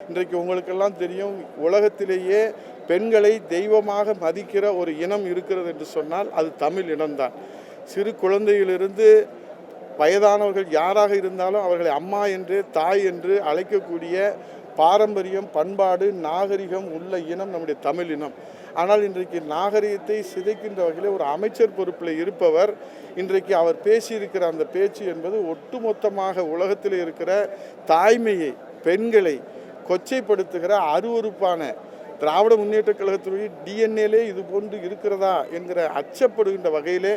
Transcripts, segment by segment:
இன்றைக்கு உங்களுக்கெல்லாம் தெரியும் உலகத்திலேயே பெண்களை தெய்வமாக மதிக்கிற ஒரு இனம் இருக்கிறது என்று சொன்னால் அது தமிழ் இனம்தான். சிறு குழந்தையிலிருந்து வயதானவர்கள் யாராக இருந்தாலும் அவர்களை அம்மா என்று தாய் என்று அழைக்கக்கூடிய பாரம்பரியம் பண்பாடு நாகரிகம் உள்ள இனம் நம்முடைய தமிழ் இனம். ஆனால் இன்றைக்கு நாகரிகத்தை சிதைக்கின்ற வகையில் ஒரு அமைச்சர் பொறுப்பில் இருப்பவர் இன்றைக்கு அவர் பேசியிருக்கிற அந்த பேச்சு என்பது ஒட்டுமொத்தமாக உலகத்தில் இருக்கிற தாய்மையை பெண்களை கொச்சைப்படுத்துகிற அருவருப்பான திராவிட முன்னேற்ற கழகத்தினுடைய டிஎன்ஏலே இது போன்று இருக்கிறதா என்கிற அச்சப்படுகின்ற வகையிலே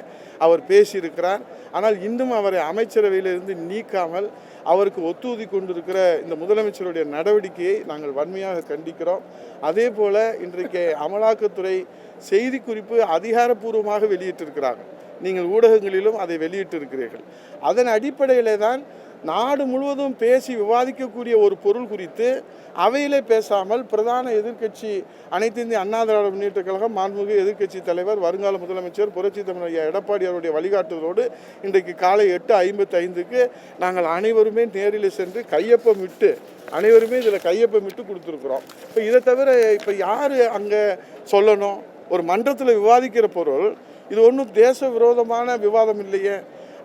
அவர் பேசியிருக்கிறார். ஆனால் இன்னும் அவரை அமைச்சரவையிலிருந்து நீக்காமல் அவருக்கு ஒத்துதி கொண்டிருக்கிற இந்த முதலமைச்சருடைய நடவடிக்கையை நாங்கள் வன்மையாக கண்டிக்கிறோம். அதே போல இன்றைக்கு அமலாக்கத்துறை செய்திக்குறிப்பு அதிகாரப்பூர்வமாக வெளியிட்டிருக்கிறார்கள். நீங்கள் ஊடகங்களிலும் அதை வெளியிட்டிருக்கிறீர்கள். அதன் அடிப்படையிலே தான் நாடு முழுவதும் பேசி விவாதிக்கக்கூடிய ஒரு பொருள் குறித்து அவையிலே பேசாமல் பிரதான எதிர்க்கட்சி அனைத்து இந்திய அண்ணா திராவிட முன்னேற்ற கழகம் மாண்புமிகு எதிர்க்கட்சி தலைவர் வருங்கால முதலமைச்சர் புரட்சி தமிழ் எடப்பாடி அவருடைய வழிகாட்டுதலோடு இன்றைக்கு காலை எட்டு ஐம்பத்தி ஐந்துக்கு நாங்கள் அனைவருமே நேரில் சென்று கையொப்பம் விட்டு அனைவருமே இதில் கையொப்பம் விட்டு கொடுத்துருக்குறோம். இப்போ இதை தவிர இப்போ யார் அங்கே சொல்லணும்? ஒரு மன்றத்தில் விவாதிக்கிற பொருள் இது ஒன்றும் தேச விரோதமான விவாதம் இல்லையே.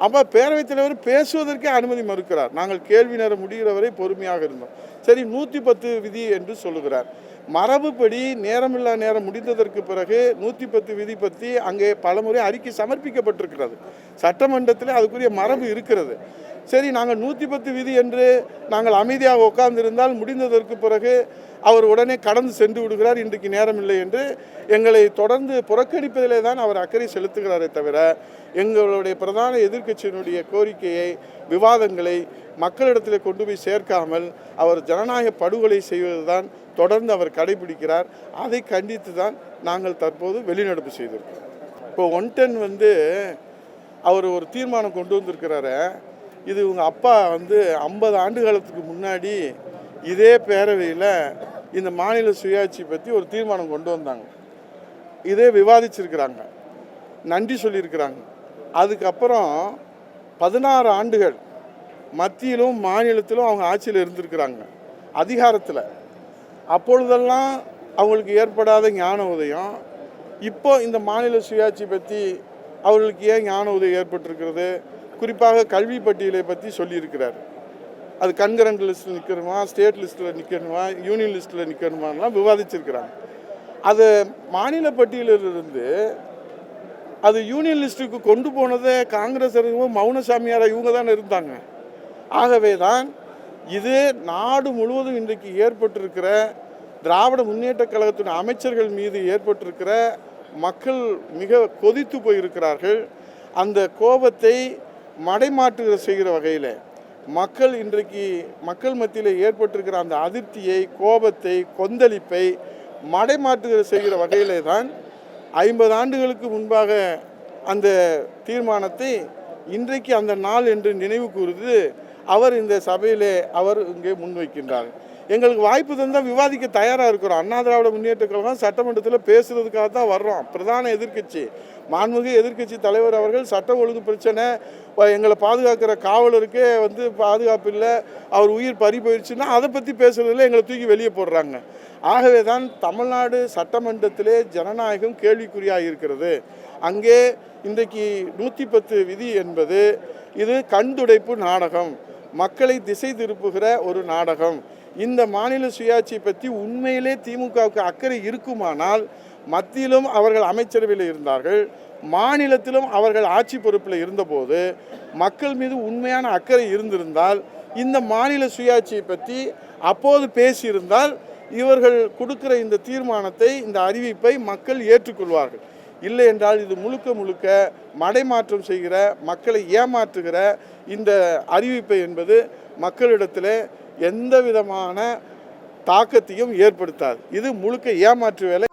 அப்போ பேரவைத் தலைவர் பேசுவதற்கே அனுமதி மறுக்கிறார். நாங்கள் கேள்வி நேரம் முடிகிற வரை பொறுமையாக இருந்தோம். சரி நூற்றி பத்து விதி என்று சொல்லுகிறார். மரபுப்படி நேரமில்லா நேரம் முடிந்ததற்கு பிறகு நூற்றி பத்து விதி பற்றி அங்கே பலமுறை அறிக்கை சமர்ப்பிக்கப்பட்டிருக்கிறது. சட்டமன்றத்தில் அதுக்குரிய மரபு இருக்கிறது. சரி நாங்கள் நூற்றி பத்து விதி என்று நாங்கள் அமைதியாக உட்கார்ந்திருந்தால் முடிந்ததற்கு பிறகு அவர் உடனே கடந்து சென்று விடுகிறார். இன்றைக்கு நேரம் இல்லை என்று எங்களை தொடர்ந்து புறக்கணிப்பதிலே தான் அவர் அக்கறை செலுத்துகிறாரே தவிர எங்களுடைய பிரதான எதிர்க்கட்சியினுடைய கோரிக்கையை விவாதங்களை மக்களிடத்தில் கொண்டு போய் சேர்க்காமல் அவர் ஜனநாயக படுகொலை செய்வதுதான் தொடர்ந்து அவர் கடைபிடிக்கிறார். அதை கண்டித்து தான் நாங்கள் தற்போது வெளிநடப்பு செய்திருக்கோம் இப்போ ஒன் டென் வந்து அவர் ஒரு தீர்மானம் கொண்டு வந்திருக்கிறாரு இது இவங்க அப்பா வந்து ஐம்பது ஆண்டு காலத்துக்கு முன்னாடி இதே பேரவையில் இந்த மாநில சுயாட்சி பற்றி ஒரு தீர்மானம் கொண்டு வந்தாங்க. இதே விவாதிச்சிருக்கிறாங்க. நன்றி சொல்லியிருக்கிறாங்க. அதுக்கப்புறம் பதினாறு ஆண்டுகள் மத்தியிலும் மாநிலத்திலும் அவங்க ஆட்சியில் இருந்திருக்கிறாங்க. அதிகாரத்தில். அப்பொழுதெல்லாம் அவங்களுக்கு ஏற்படாத ஞான உதயம். இப்போ இந்த மாநில சுயாட்சி பற்றி அவர்களுக்கு ஏன் ஞான உதவி ஏற்பட்டிருக்கிறது? குறிப்பாக கல்வி பட்டியலை பற்றி சொல்லியிருக்கிறார். அது கண்கரண்ட் லிஸ்ட்டில் நிற்கணுமா ஸ்டேட் லிஸ்ட்டில் நிற்கணுமா யூனியன் லிஸ்ட்டில் நிற்கணுமான்லாம் விவாதிச்சிருக்கிறாங்க. அது மாநில பட்டியலிலிருந்து அது யூனியன் லிஸ்ட்டுக்கு கொண்டு போனதே காங்கிரஸ் அறிவும் மௌனசாமியாரா இவங்க தானே இருந்தாங்க. ஆகவே தான் இது நாடு முழுவதும் இன்றைக்கு ஏற்பட்டிருக்கிற திராவிட முன்னேற்ற கழகத்தின் அமைச்சர்கள் மீது ஏற்பட்டிருக்கிற மக்கள் மிக கொதித்து போயிருக்கிறார்கள். அந்த கோபத்தை மடைமாற்று செய்கிற வகையில் மக்கள் இன்றைக்கு மக்கள் மத்தியில் ஏற்பட்டிருக்கிற அந்த அதிருப்தியை கோபத்தை கொந்தளிப்பை மடைமாற்று செய்கிற வகையிலே தான் ஐம்பது ஆண்டுகளுக்கு முன்பாக அந்த தீர்மானத்தை இன்றைக்கு அந்த நாள் என்று நினைவு கூறுது. அவர் இந்த சபையிலே அவர் இங்கே முன்வைக்கின்றார். எங்களுக்கு வாய்ப்பு தந்தால் விவாதிக்க தயாராக இருக்கிறோம். அண்ணா திராவிட முன்னேற்ற கழகம் சட்டமன்றத்தில் பேசுறதுக்காக தான் வர்றோம். பிரதான எதிர்க்கட்சி. மாண்புமிகு எதிர்க்கட்சி தலைவர் அவர்கள் சட்ட ஒழுங்கு பிரச்சனை எங்களை பாதுகாக்கிற காவலருக்கே வந்து பாதுகாப்பு இல்லை அவர் உயிர் பறி போயிடுச்சுன்னா அதை பற்றி பேசுறதுல எங்களை தூக்கி வெளியே போடுறாங்க. ஆகவே தான் தமிழ்நாடு சட்டமன்றத்திலே ஜனநாயகம் கேள்விக்குறியாக இருக்கிறது. அங்கே இன்றைக்கு நூற்றி பத்து விதி என்பது இது கண்துடைப்பு நாடகம். மக்களை திசை திருப்புகிற ஒரு நாடகம். இந்த மாநில சுயாட்சியை பற்றி உண்மையிலே திமுகவுக்கு அக்கறை இருக்குமானால் மத்தியிலும் அவர்கள் அமைச்சரவையில் இருந்தார்கள் மாநிலத்திலும் அவர்கள் ஆட்சி பொறுப்பில் இருந்தபோது மக்கள் மீது உண்மையான அக்கறை இருந்திருந்தால் இந்த மாநில சுயாட்சியை பற்றி அப்போது பேசியிருந்தால் இவர்கள் கொடுக்கிற இந்த தீர்மானத்தை இந்த அறிவிப்பை மக்கள் ஏற்றுக்கொள்வார்கள். இல்லை என்றால் இது முழுக்க முழுக்க மடைமாற்றம் செய்கிற மக்களை ஏமாற்றுகிற இந்த அறிவிப்பை என்பது மக்களிடத்தில் எந்த விதமான தாக்கத்தையும் ஏற்படுத்தாது. இது முழுக்க ஏமாற்று வேலை.